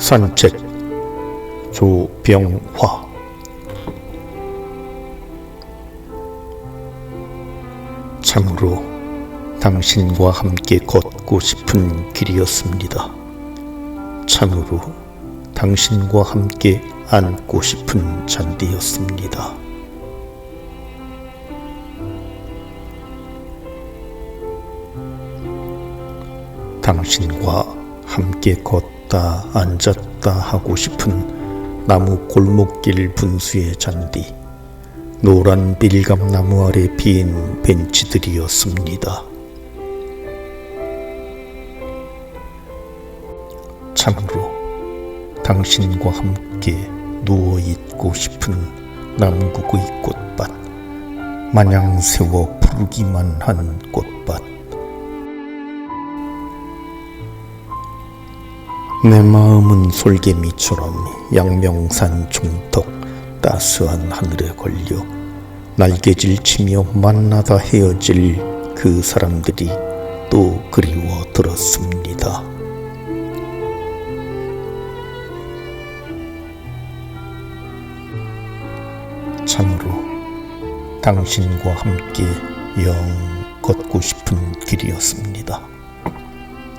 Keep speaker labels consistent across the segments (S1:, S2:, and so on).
S1: 산책 조병화 참으로 당신과 함께 걷고 싶은 길이었습니다. 참으로 당신과 함께 안고 싶은 잔디였습니다. 당신과 함께 걷 다 앉았다 하고 싶은 나무 골목길 분수의 잔디, 노란 빌감나무 아래 빈 벤치들이었습니다. 참으로 당신과 함께 누워 있고 싶은 남국의 꽃밭, 마냥 세워 푸르기만 한 꽃 내 마음은 솔개미처럼 양명산 중턱 따스한 하늘에 걸려 날개질 치며 만나다 헤어질 그 사람들이 또 그리워 들었습니다. 참으로 당신과 함께 영 걷고 싶은 길이었습니다.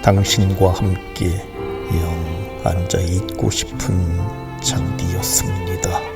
S1: 당신과 함께 영 앉아 있고 싶은 잔디였습니다.